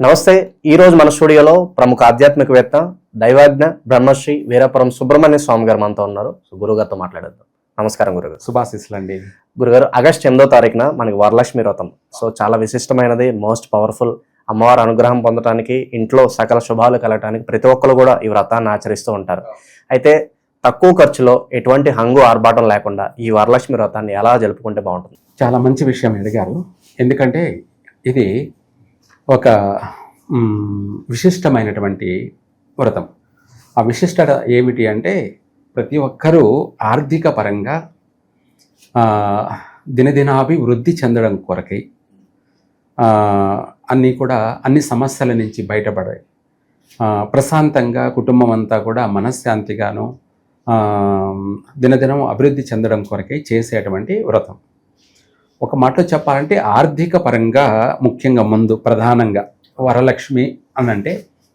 నమస్తే ఈ రోజు మన స్టూడియోలో ప్రముఖ ఆధ్యాత్మికవేత్త దైవాజ్ఞ బ్రహ్మశ్రీ వీరపురం సుబ్రహ్మణ్య స్వామి గారు మనతో ఉన్నారు. సో గురుగారితో మాట్లాడేద్దాం. నమస్కారం గురుగారు శుభాశీస్సులు అండి గురుగారు ఆగస్ట్ ఎనిమిదో తారీఖున మనకి వరలక్ష్మి వ్రతం. సో చాలా విశిష్టమైనది మోస్ట్ పవర్ఫుల్ అమ్మవారి అనుగ్రహం పొందడానికి ఇంట్లో సకల శుభాలు కలగటానికి ప్రతి ఒక్కరు కూడా ఈ వ్రతాన్ని ఆచరిస్తూ ఉంటారు. అయితే తక్కువ ఖర్చులో ఎటువంటి హంగు ఆర్భాటం లేకుండా ఈ వరలక్ష్మి వ్రతాన్ని ఎలా జరుపుకుంటే బాగుంటుంది? చాలా మంచి విషయం అడిగారు. ఎందుకంటే ఇది ఒక విశిష్టమైనటువంటి వ్రతం. ఆ విశిష్టత ఏమిటి అంటే ప్రతి ఒక్కరూ ఆర్థిక పరంగా దినదినాభివృద్ధి చెందడం కొరకై అన్నీ కూడా అన్ని సమస్యల నుంచి బయటపడాయి ప్రశాంతంగా కుటుంబం అంతా కూడా మనశ్శాంతిగాను దినదినం అభివృద్ధి చెందడం కొరకై చేసేటువంటి వ్రతం. ఒక మాటలో చెప్పాలంటే ఆర్థిక పరంగా ముఖ్యంగా ముందు ప్రధానంగా వరలక్ష్మి అని అంటే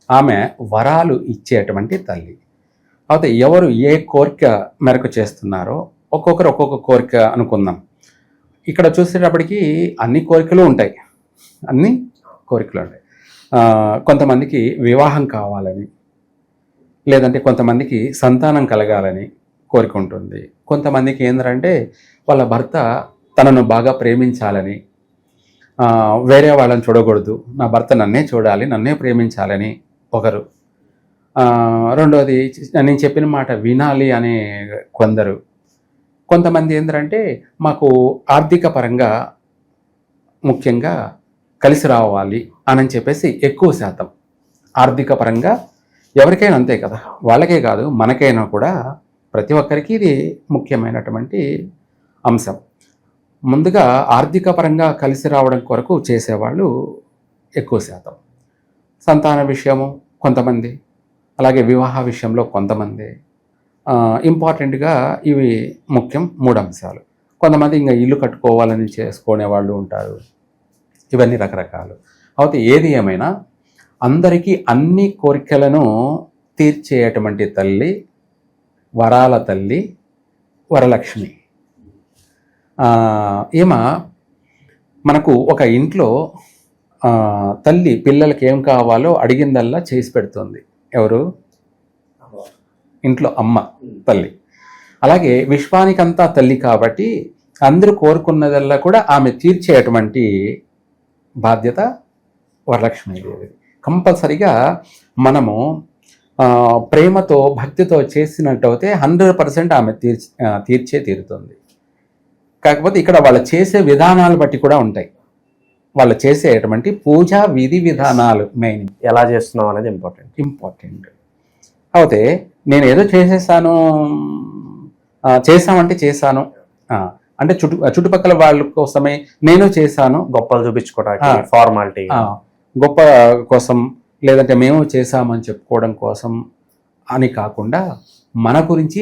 ఆమె వరాలు ఇచ్చేటువంటి తల్లి. అయితే ఎవరు ఏ కోరిక మేరకు చేస్తున్నారో ఒక్కొక్కరు ఒక్కొక్క కోరిక అనుకుందాం. ఇక్కడ చూసేటప్పటికి అన్ని కోరికలు ఉంటాయి. అన్ని కోరికలు ఉంటాయి. కొంతమందికి వివాహం కావాలని లేదంటే కొంతమందికి సంతానం కలగాలని కోరిక ఉంటుంది. కొంతమందికి ఏంటంటే వాళ్ళ భర్త తనను బాగా ప్రేమించాలని వేరే వాళ్ళని చూడకూడదు. నా భర్త నన్నే చూడాలి నన్నే ప్రేమించాలని ఒకరు. రెండవది రెండోది నేను చెప్పిన మాట వినాలి అనే కొందరు. కొంతమంది ఏంటంటే మాకు ఆర్థిక పరంగా ముఖ్యంగా కలిసి రావాలి అని చెప్పేసి ఎక్కువ శాతం. ఆర్థిక పరంగా ఎవరికైనా అంతే కదా. వాళ్ళకే కాదు మనకైనా కూడా ప్రతి ఒక్కరికి ఇది ముఖ్యమైనటువంటి అంశం. ముందుగా ఆర్థిక పరంగా కలిసి రావడం కొరకు చేసేవాళ్ళు ఎక్కువ శాతం. సంతాన విషయము కొంతమంది అలాగే వివాహ విషయంలో కొంతమంది. ఇంపార్టెంట్గా ఇవి ముఖ్యం మూడు అంశాలు కొంతమంది ఇంకా ఇల్లు కట్టుకోవాలని చేసుకునే వాళ్ళు ఉంటారు. ఇవన్నీ రకరకాలు. అయితే ఏది ఏమైనా అందరికీ అన్ని కోరికలను తీర్చేటువంటి తల్లి వరాల తల్లి వరలక్ష్మి. ఈమె మనకు ఒక ఇంట్లో తల్లి పిల్లలకి ఏం కావాలో అడిగిందల్లా చేసి పెడుతుంది. ఎవరు? ఇంట్లో అమ్మ తల్లి. అలాగే విశ్వానికంతా తల్లి కాబట్టి అందరూ కోరుకున్నదల్లా కూడా ఆమె తీర్చేటువంటి బాధ్యత వరలక్ష్మీదేవి. కంపల్సరిగా మనము ప్రేమతో భక్తితో చేసినట్టయితే హండ్రెడ్ పర్సెంట్ ఆమె తీర్చి తీర్చే తీరుతుంది. కాకపోతే ఇక్కడ వాళ్ళు చేసే విధానాలు బట్టి కూడా ఉంటాయి. వాళ్ళు చేసేటువంటి పూజా విధి విధానాలు మెయిన్. ఎలా చేస్తున్నాం అనేది ఇంపార్టెంట్ ఇంపార్టెంట్ అయితే నేను ఏదో చేసేసాను ఆ, చేశామంటే చేశాను. అంటే చుట్టు చుట్టుపక్కల వాళ్ళ కోసమే నేను చేశాను. గొప్పలు చూపించుకోవడానికి. ఫార్మాలిటీ గొప్ప కోసం లేదంటే మేము చేశామని చెప్పుకోవడం కోసం అని కాకుండా మన గురించి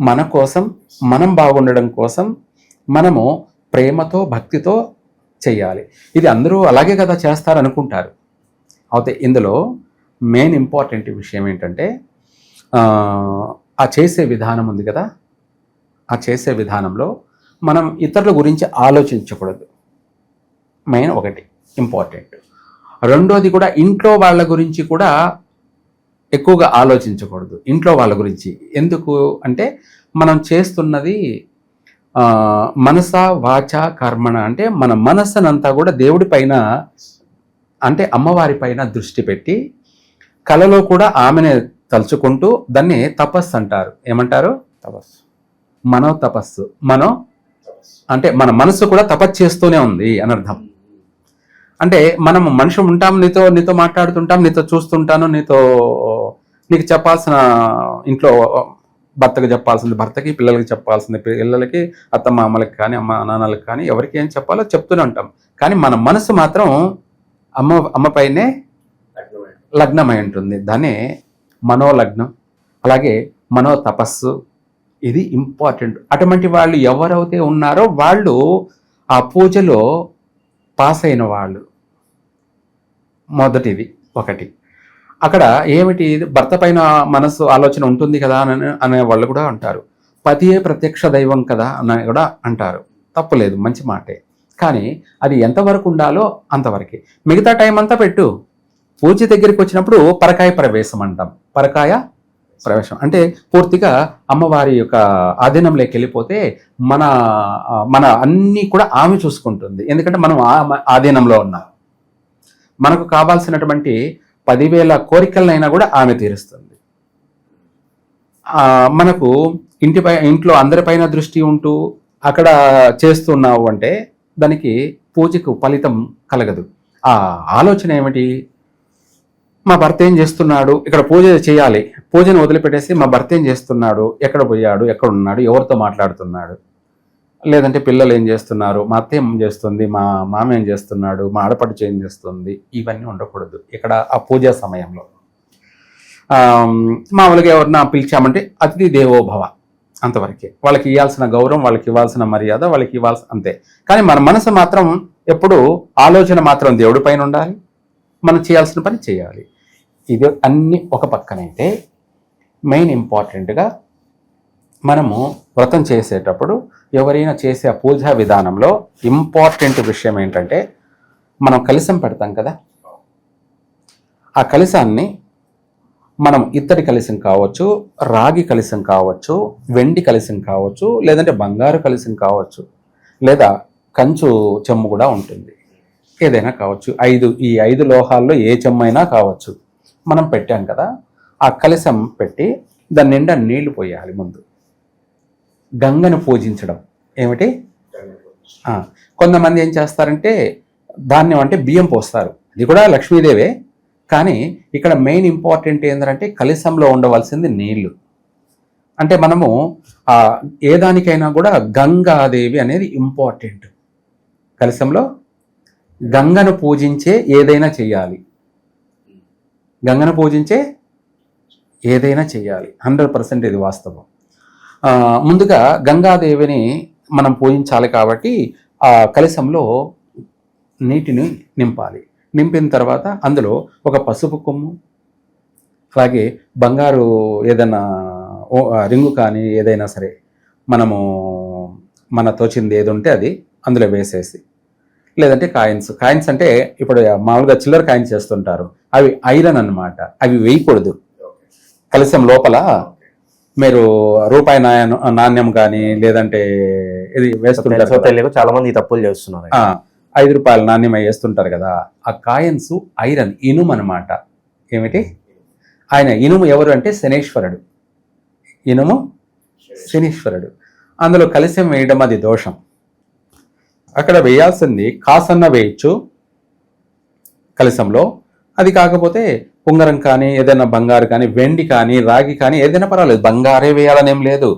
మన కోసం మనం బాగుండడం కోసం మనము ప్రేమతో భక్తితో చేయాలి. ఇది అందరూ అలాగే కదా చేస్తారు అనుకుంటారు అయితే ఇందులో మెయిన్ ఇంపార్టెంట్ విషయం ఏంటంటే ఆ, చేసే విధానం ఉంది కదా. ఆ చేసే విధానంలో మనం ఇతరుల గురించి ఆలోచించకూడదు. మెయిన్ ఒకటి ఇంపార్టెంట్ రెండోది కూడా ఇంట్లో వాళ్ళ గురించి కూడా ఎక్కువగా ఆలోచించకూడదు. ఇంట్లో వాళ్ళ గురించి. ఎందుకు అంటే మనం చేస్తున్నది మనస వాచ కర్మణ అంటే మన మనస్సునంతా కూడా దేవుడి పైన అంటే అమ్మవారి పైన దృష్టి పెట్టి కలలో కూడా ఆమెనే తలుచుకుంటూ దాన్ని తపస్సు అంటారు. ఏమంటారు? తపస్సు. మనో తపస్సు. మనో? అంటే మన మనసు కూడా తపస్సు చేస్తూనే ఉంది అని అర్థం. అంటే మనం మనిషి ఉంటాం నీతో నీతో మాట్లాడుతుంటాం నీతో చూస్తుంటాను నీతో నీకు చెప్పాల్సిన ఇంట్లో భర్తకు చెప్పాల్సింది భర్తకి పిల్లలకి చెప్పాల్సింది పిల్లలకి అత్త మామలకి కానీ అమ్మ నాన్నలకు కానీ ఎవరికి ఏం చెప్పాలో చెప్తూనే ఉంటాం. కానీ మన మనసు మాత్రం అమ్మ అమ్మపైనే లగ్నమై ఉంటుంది. దాన్నే మనోలగ్నం అలాగే మనో తపస్సు. ఇది ఇంపార్టెంట్. అటువంటి వాళ్ళు ఎవరైతే ఉన్నారో వాళ్ళు ఆ పూజలో పాస్ అయిన వాళ్ళు. మొదటిది ఒకటి. అక్కడ ఏమిటి? భర్త పైన మనసు ఆలోచన ఉంటుంది కదా అని అనే వాళ్ళు కూడా అంటారు. పతియే ప్రత్యక్ష దైవం కదా అని కూడా అంటారు. తప్పులేదు మంచి మాటే. కానీ అది ఎంతవరకు ఉండాలో అంతవరకే. మిగతా టైం అంతా పెట్టు. పూజ దగ్గరికి వచ్చినప్పుడు పరకాయ ప్రవేశం అంటాం. పరకాయ ప్రవేశం. అంటే పూర్తిగా అమ్మవారి యొక్క ఆధీనంలోకి వెళ్ళిపోతే మన మన అన్నీ కూడా ఆమె చూసుకుంటుంది. ఎందుకంటే మనం ఆమె ఆధీనంలో ఉన్నాం. మనకు కావాల్సినటువంటి పదివేల కోరికలనైనా కూడా ఆమె తీరుస్తుంది. మనకు మనకు ఇంటిపై ఇంట్లో అందరిపైన దృష్టి ఉంటూ అక్కడ చేస్తున్నావు అంటే దానికి పూజకు ఫలితం కలగదు. ఆ ఆలోచన ఏమిటి? మా భర్త ఏం చేస్తున్నాడు? ఇక్కడ పూజ చేయాలి. పూజను వదిలిపెట్టేసి మా భర్త ఏం చేస్తున్నాడు? ఎక్కడ పోయాడు? ఎక్కడ ఉన్నాడు ఎవరితో మాట్లాడుతున్నాడు? లేదంటే పిల్లలు ఏం చేస్తున్నారు? మా అత్త ఏం చేస్తుంది? మా మామ ఏం చేస్తున్నాడు? మా ఆడపడుచు ఏం చేస్తుంది? ఇవన్నీ ఉండకూడదు. ఇక్కడ ఆ పూజా సమయంలో. మామూలుగా ఎవరినా పిలిచామంటే అతిథి దేవోభవ అంతవరకే. వాళ్ళకి ఇవ్వాల్సిన గౌరవం వాళ్ళకి ఇవ్వాల్సిన మర్యాద వాళ్ళకి ఇవ్వాల్సిన అంతే. కానీ మన మనసు మాత్రం ఎప్పుడు ఆలోచన మాత్రం దేవుడి పైన ఉండాలి. మనం చేయాల్సిన పని చేయాలి. ఇది అన్ని ఒక పక్కనైతే మెయిన్ ఇంపార్టెంట్గా మనము వ్రతం చేసేటప్పుడు ఎవరైనా చేసే ఆ పూజా విధానంలో ఇంపార్టెంట్ విషయం ఏంటంటే మనం కలిసం పెడతాం కదా? ఆ కలిసాన్ని మనం ఇత్తడి కలిసం కావచ్చు రాగి కలిసం కావచ్చు వెండి కలిసం కావచ్చు లేదంటే బంగారు కలిసం కావచ్చు లేదా కంచు చెమ్ము కూడా ఉంటుంది. ఏదైనా కావచ్చు. ఐదు ఈ ఐదు లోహాల్లో ఏ చెమ్మైనా అయినా కావచ్చు. మనం పెట్టాం కదా? ఆ కలిసం పెట్టి దాని నిండా నీళ్ళు పోయాలి ముందు. గంగను పూజించడం. ఏమిటి? కొంతమంది ఏం చేస్తారంటే ధాన్యం అంటే బియ్యం పోస్తారు. అది కూడా లక్ష్మీదేవే. కానీ ఇక్కడ మెయిన్ ఇంపార్టెంట్ ఏంటంటే కలిసంలో ఉండవలసింది నీళ్ళు. అంటే మనము ఏ దానికైనా కూడా గంగాదేవి అనేది ఇంపార్టెంట్. కలిసంలో గంగను పూజించే ఏదైనా చేయాలి గంగను పూజించే ఏదైనా చేయాలి హండ్రెడ్ పర్సెంట్ ఇది వాస్తవం. ముందుగా గంగాదేవిని మనం పూజించాలి కాబట్టి ఆ కలశంలో నీటిని నింపాలి. నింపిన తర్వాత అందులో ఒక పసుపు కొమ్ము అలాగే బంగారు ఏదైనా రింగు కానీ ఏదైనా సరే మనము మన తోచింది ఏది ఉంటే అది అందులో వేసేసి లేదంటే కాయిన్స్. కాయిన్స్ అంటే ఇప్పుడు మామూలుగా చిల్లర కాయిన్స్ చేస్తుంటారు. అవి ఐరన్ అన్నమాట. అవి వేయకూడదు. కలశం లోపల మీరు రూపాయి నాణ్యం కానీ లేదంటే ఇది వేస్తుంటారు. తెలియక చాలా మంది తప్పులు చేస్తున్నారు ఐదు రూపాయల నాణ్యం వేస్తుంటారు కదా. ఆ కాయిన్స్ ఐరన్ ఇనుము అన్నమాట. ఏమిటి? ఆయన ఇనుము ఎవరు అంటే శనేశ్వరుడు. ఇనుము శనీశ్వరుడు. అందులో కలిసి వేయడం అది దోషం. అక్కడ వేయాల్సింది కాసన్న వేయచ్చు కలశంలో అది కాకపోతే ఉంగరం కానీ ఏదైనా బంగారు కానీ వెండి కానీ రాగి కానీ ఏదైనా పర్వాలేదు. బంగారే వేయాలనేం లేదు.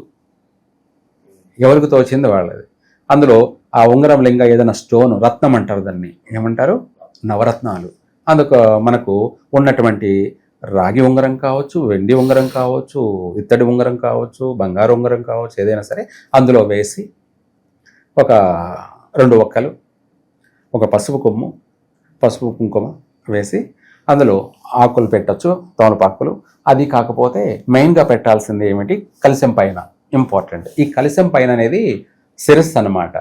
ఎవరికి తోచింది వాళ్ళది. అందులో ఆ ఉంగరం లింగ ఏదైనా స్టోన్ రత్నం అంటారు దాన్ని. ఏమంటారు? నవరత్నాలు. అందుకు మనకు ఉన్నటువంటి రాగి ఉంగరం కావచ్చు వెండి ఉంగరం కావచ్చు ఇత్తడి ఉంగరం కావచ్చు బంగారు ఉంగరం కావచ్చు ఏదైనా సరే అందులో వేసి ఒక రెండు ఒక్కలు ఒక పసుపు కొమ్ము పసుపు కుంకుమ వేసి అందులో ఆకులు పెట్టచ్చు తోలపాకులు. అది కాకపోతే మెయిన్గా పెట్టాల్సింది ఏమిటి? కలశం పైన. ఇంపార్టెంట్ ఈ కలశం పైన అనేది శిరస్సు అన్నమాట.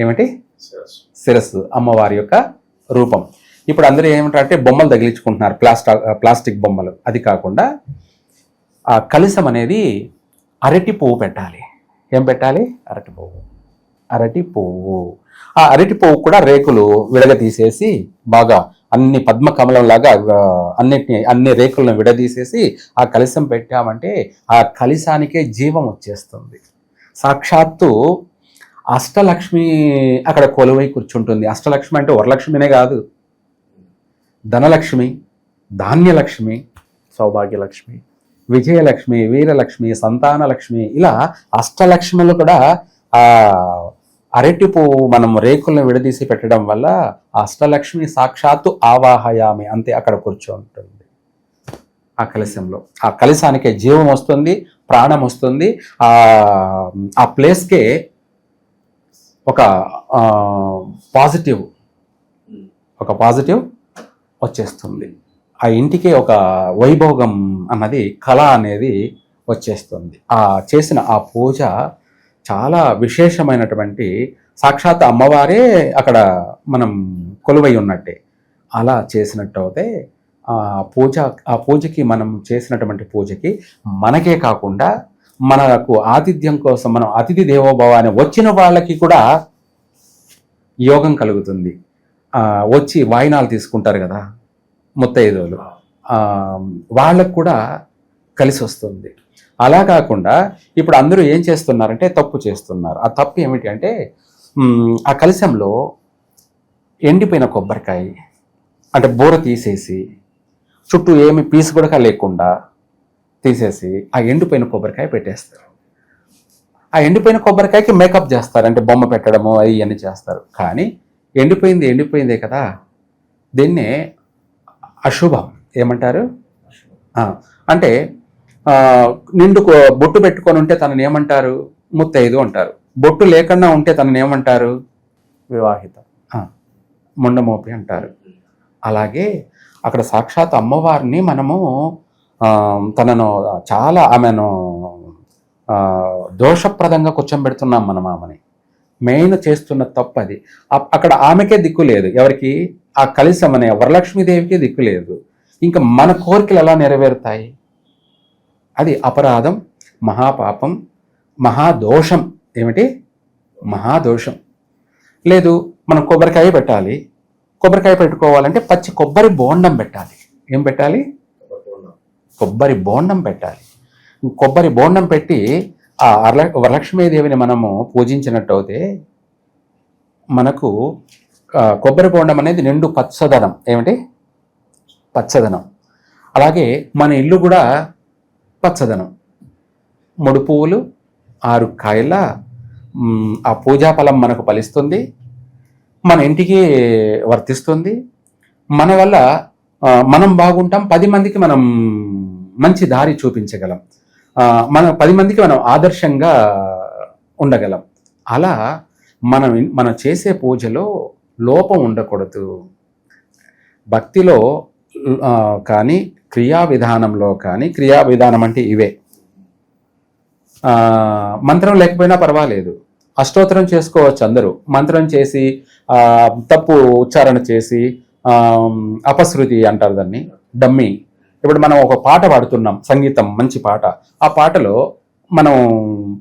ఏమిటి? శిరస్సు. అమ్మవారి యొక్క రూపం. ఇప్పుడు అందరూ ఏమిటంటే బొమ్మలు తగిలించుకుంటున్నారు. ప్లాస్టిక్ ప్లాస్టిక్ బొమ్మలు. అది కాకుండా ఆ కలశం అనేది అరటి పువ్వు పెట్టాలి. ఏం పెట్టాలి? అరటి పువ్వు. అరటి పువ్వు. ఆ అరటి పువ్వు కూడా రేకులు విడగ తీసేసి బాగా అన్ని పద్మ కమలం లాగా అన్నిటిని అన్ని రేకులను విడదీసేసి ఆ కలశం పెట్టామంటే ఆ కలశానికే జీవం వచ్చేస్తుంది. సాక్షాత్తు అష్టలక్ష్మి అక్కడ కొలువై కూర్చుంటుంది. అష్టలక్ష్మి అంటే వరలక్ష్మినే కాదు. ధనలక్ష్మి ధాన్యలక్ష్మి సౌభాగ్యలక్ష్మి. విజయలక్ష్మి వీరలక్ష్మి సంతానలక్ష్మి ఇలా అష్టలక్ష్ములు కూడా ఆ అరటి పువ్వు మనం రేకులను విడదీసి పెట్టడం వల్ల ఆ అష్టలక్ష్మి సాక్షాత్తు ఆవాహయామి అంతే అక్కడ కూర్చోంటుంది. ఆ కలశంలో. ఆ కలశానికే జీవం వస్తుంది ప్రాణం వస్తుంది. ఆ ఆ ప్లేస్కే ఒక పాజిటివ్ ఒక పాజిటివ్ వచ్చేస్తుంది. ఆ ఇంటికి ఒక వైభోగం అన్నది కళ అనేది వచ్చేస్తుంది. ఆ చేసిన ఆ పూజ చాలా విశేషమైనటువంటి సాక్షాత్ అమ్మవారే అక్కడ మనం కొలువై ఉన్నట్టే. అలా చేసినట్టు అయితే ఆ పూజ ఆ పూజకి మనం చేసినటువంటి పూజకి మనకే కాకుండా మనకు ఆతిథ్యం కోసం మనం అతిథి దేవోభవ అని వచ్చిన వాళ్ళకి కూడా యోగం కలుగుతుంది. వచ్చి వాయినాలు తీసుకుంటారు కదా ముత్తైదువులు వాళ్ళకు కూడా కలిసి వస్తుంది అలా కాకుండా ఇప్పుడు అందరూ ఏం చేస్తున్నారంటే తప్పు చేస్తున్నారు. ఆ తప్పు ఏమిటి అంటే ఆ కలశంలో ఎండిపోయిన కొబ్బరికాయ అంటే బూర తీసేసి చుట్టూ ఏమి పీసు కూడా లేకుండా తీసేసి ఆ ఎండిపోయిన కొబ్బరికాయ పెట్టేస్తారు. ఆ ఎండిపోయిన కొబ్బరికాయకి మేకప్ చేస్తారు అంటే బొమ్మ పెట్టడము అవి ఇవన్నీ చేస్తారు. కానీ ఎండిపోయింది ఎండిపోయిందే కదా దీన్నే అశుభం. ఏమంటారు? అంటే నిండు బొట్టు పెట్టుకొని ఉంటే తనని ఏమంటారు? ముత్తైదు అంటారు. బొట్టు లేకుండా ఉంటే తనని ఏమంటారు? వివాహిత. ముండమోపి అంటారు. అలాగే అక్కడ సాక్షాత్ అమ్మవారిని మనము తనను చాలా ఆమెను దోషప్రదంగా కూర్చోబెడుతున్నాం మనం ఆమెని. మెయిన్ చేస్తున్న తప్పు అది. అక్కడ ఆమెకే దిక్కు లేదు. ఎవరికి? ఆ కలిసం అనే వరలక్ష్మీదేవికి దిక్కు లేదు. ఇంకా మన కోరికలు ఎలా నెరవేరుతాయి? అది అపరాధం మహాపాపం మహాదోషం. ఏమిటి? మహాదోషం. లేదు మనం కొబ్బరికాయ పెట్టాలి. కొబ్బరికాయ పెట్టుకోవాలంటే పచ్చి కొబ్బరి బోండం పెట్టాలి. ఏం పెట్టాలి? కొబ్బరి బోండం పెట్టాలి. కొబ్బరి బోండం పెట్టి ఆ వరల వరలక్ష్మీదేవిని మనము పూజించినట్టు అయితే మనకు కొబ్బరి బోండం అనేది నిండు పచ్చదనం. ఏమిటి? పచ్చదనం. అలాగే మన ఇల్లు కూడా పచ్చదనం. మూడు పువ్వులు ఆరు కాయల ఆ పూజా ఫలం మనకు ఫలిస్తుంది. మన ఇంటికి వర్తిస్తుంది. మన వల్ల మనం బాగుంటాం. పది మందికి మనం మంచి దారి చూపించగలం. మన పది మందికి మనం ఆదర్శంగా ఉండగలం. అలా మనం మనం చేసే పూజలో లోపం ఉండకూడదు. భక్తిలో కానీ క్రియా విధానంలో కానీ క్రియా విధానం అంటే ఇవే. మంత్రం లేకపోయినా పర్వాలేదు. అష్టోత్తరం చేసుకోవచ్చు అందరూ. మంత్రం చేసి తప్పు ఉచ్చారణ చేసి అపశృతి అంటారు దాన్ని డమ్మి. ఇప్పుడు మనం ఒక పాట పాడుతున్నాం సంగీతం మంచి పాట. ఆ పాటలో మనం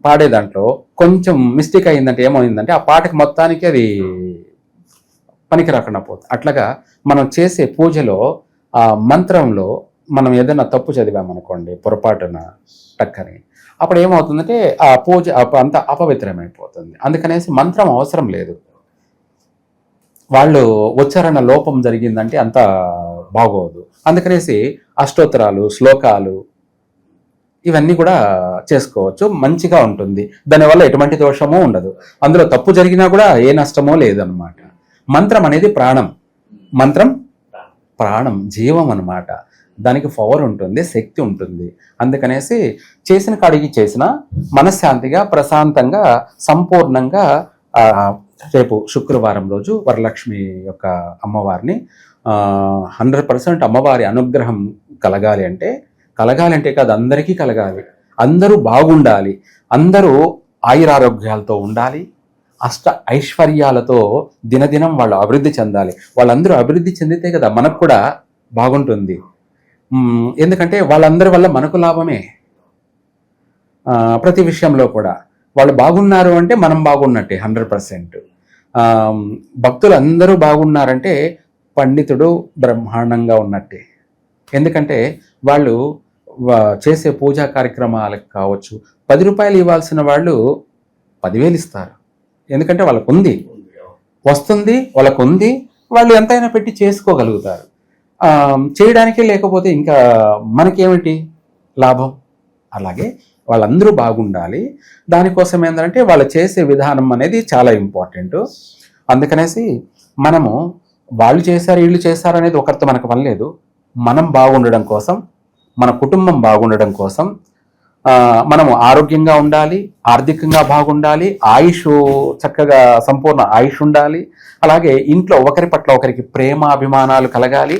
పాడే దాంట్లో కొంచెం మిస్టేక్ అయిందంటే ఏమైందంటే ఆ పాటకి మొత్తానికి అది పనికి రాకుండా పోతుంది. అట్లాగా మనం చేసే పూజలో ఆ మంత్రంలో మనం ఏదైనా తప్పు చదివామనుకోండి పొరపాటున టక్కని అప్పుడు ఏమవుతుందంటే ఆ పూజ అంత అపవిత్రమైపోతుంది. అందుకనేసి మంత్రం అవసరం లేదు. వాళ్ళు ఉచ్చారణ లోపం జరిగిందంటే అంత బాగోదు. అందుకనేసి అష్టోత్తరాలు శ్లోకాలు ఇవన్నీ కూడా చేసుకోవచ్చు మంచిగా ఉంటుంది. దానివల్ల ఎటువంటి దోషము ఉండదు. అందులో తప్పు జరిగినా కూడా ఏ నష్టమో లేదన్నమాట. మంత్రం అనేది ప్రాణం. మంత్రం ప్రాణం జీవం అన్నమాట. దానికి పవర్ ఉంటుంది శక్తి ఉంటుంది. అందుకనేసి చేసిన కాడికి చేసిన మనశ్శాంతిగా ప్రశాంతంగా సంపూర్ణంగా రేపు శుక్రవారం రోజు వరలక్ష్మి యొక్క అమ్మవారిని హండ్రెడ్ పర్సెంట్ అమ్మవారి అనుగ్రహం కలగాలి అంటే కలగాలి అంటే కాదు అందరికీ కలగాలి. అందరూ బాగుండాలి. అందరూ ఆయురారోగ్యాలతో ఉండాలి. అష్ట ఐశ్వర్యాలతో దినదినం వాళ్ళు అభివృద్ధి చెందాలి. వాళ్ళందరూ అభివృద్ధి చెందితే కదా మనకు కూడా బాగుంటుంది. ఎందుకంటే వాళ్ళందరి వల్ల మనకు లాభమే. ప్రతి విషయంలో కూడా. వాళ్ళు బాగున్నారు అంటే మనం బాగున్నట్టే హండ్రెడ్ పర్సెంట్. భక్తులు అందరూ బాగున్నారంటే పండితుడు బ్రహ్మాండంగా ఉన్నట్టే. ఎందుకంటే వాళ్ళు చేసే పూజా కార్యక్రమాలకు కావచ్చు పది రూపాయలు ఇవ్వాల్సిన వాళ్ళు పదివేలు ఇస్తారు. ఎందుకంటే వాళ్ళకు ఉంది వస్తుంది వాళ్ళకు ఉంది వాళ్ళు ఎంతైనా పెట్టి చేసుకోగలుగుతారు. చేయడానికే లేకపోతే ఇంకా మనకేమిటి లాభం? అలాగే వాళ్ళందరూ బాగుండాలి. దానికోసం ఏంటంటే వాళ్ళు చేసే విధానం అనేది చాలా ఇంపార్టెంట్. అందుకనేసి మనము వాళ్ళు చేశారు వీళ్ళు చేశారు అనేది ఒకరితో మనకు పని లేదు. మనం బాగుండడం కోసం మన కుటుంబం బాగుండడం కోసం మనము ఆరోగ్యంగా ఉండాలి ఆర్థికంగా బాగుండాలి ఆయుష్ చక్కగా సంపూర్ణ ఆయుష్ ఉండాలి. అలాగే ఇంట్లో ఒకరి పట్ల ఒకరికి ప్రేమ అభిమానాలు కలగాలి.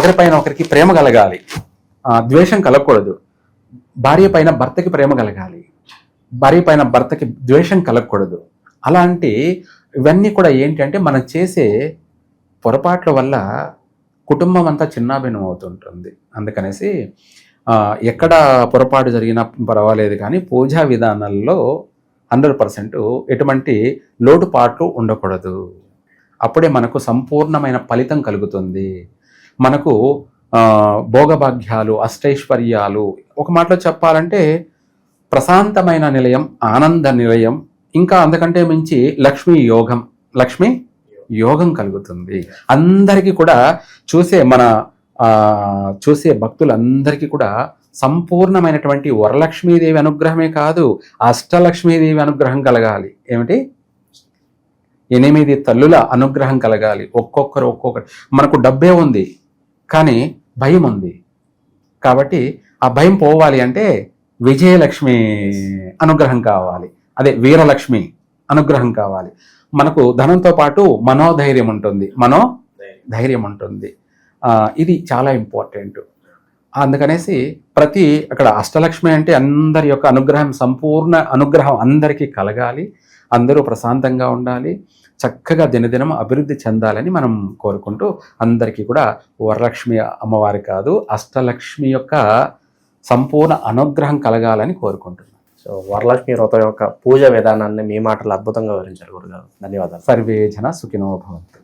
ఒకరిపైన ఒకరికి ప్రేమ కలగాలి. ద్వేషం కలగకూడదు. భార్య పైన భర్తకి ప్రేమ కలగాలి. భార్య పైన భర్తకి ద్వేషం కలగకూడదు. అలాంటి ఇవన్నీ కూడా ఏంటంటే మనం చేసే పొరపాట్ల వల్ల కుటుంబం అంతా చిన్నాభిన్నం అవుతుంటుంది. అందుకనేసి ఎక్కడ పొరపాటు జరిగినా పర్వాలేదు కానీ పూజా విధానాల్లో హండ్రెడ్ పర్సెంట్ ఎటువంటి లోటుపాట్లు ఉండకూడదు. అప్పుడే మనకు సంపూర్ణమైన ఫలితం కలుగుతుంది. మనకు భోగభాగ్యాలు అష్టైశ్వర్యాలు ఒక మాటలో చెప్పాలంటే ప్రశాంతమైన నిలయం ఆనంద నిలయం ఇంకా అందుకంటే మించి లక్ష్మీ యోగం. లక్ష్మీ యోగం కలుగుతుంది. అందరికీ కూడా చూసే మన చూసే భక్తులందరికీ కూడా సంపూర్ణమైనటువంటి వరలక్ష్మీదేవి అనుగ్రహమే కాదు అష్టలక్ష్మీదేవి అనుగ్రహం కలగాలి. ఏమిటి? ఎనిమిది తల్లుల అనుగ్రహం కలగాలి. ఒక్కొక్కరు ఒక్కొక్కరు మనకు డబ్బే ఉంది. కానీ భయం ఉంది. కాబట్టి ఆ భయం పోవాలి అంటే విజయలక్ష్మి అనుగ్రహం కావాలి. అదే వీరలక్ష్మి అనుగ్రహం కావాలి. మనకు ధనంతో పాటు మనోధైర్యం ఉంటుంది. మనో ధైర్యం ఉంటుంది. ఇది చాలా ఇంపార్టెంట్. అందుకనేసి ప్రతి అక్కడ అష్టలక్ష్మి అంటే అందరి యొక్క అనుగ్రహం సంపూర్ణ అనుగ్రహం అందరికీ కలగాలి. అందరూ ప్రశాంతంగా ఉండాలి. చక్కగా దినదినం అభివృద్ధి చెందాలని మనం కోరుకుంటూ అందరికీ కూడా వరలక్ష్మి అమ్మవారి కాదు అష్టలక్ష్మి యొక్క సంపూర్ణ అనుగ్రహం కలగాలని కోరుకుంటున్నాను సో వరలక్ష్మి వ్రతం యొక్క పూజ విధానాన్ని మీ మాటలు అద్భుతంగా వివరించారు గురుగారు. ధన్యవాదాలు. సర్వే జన సుఖినో భవంతు.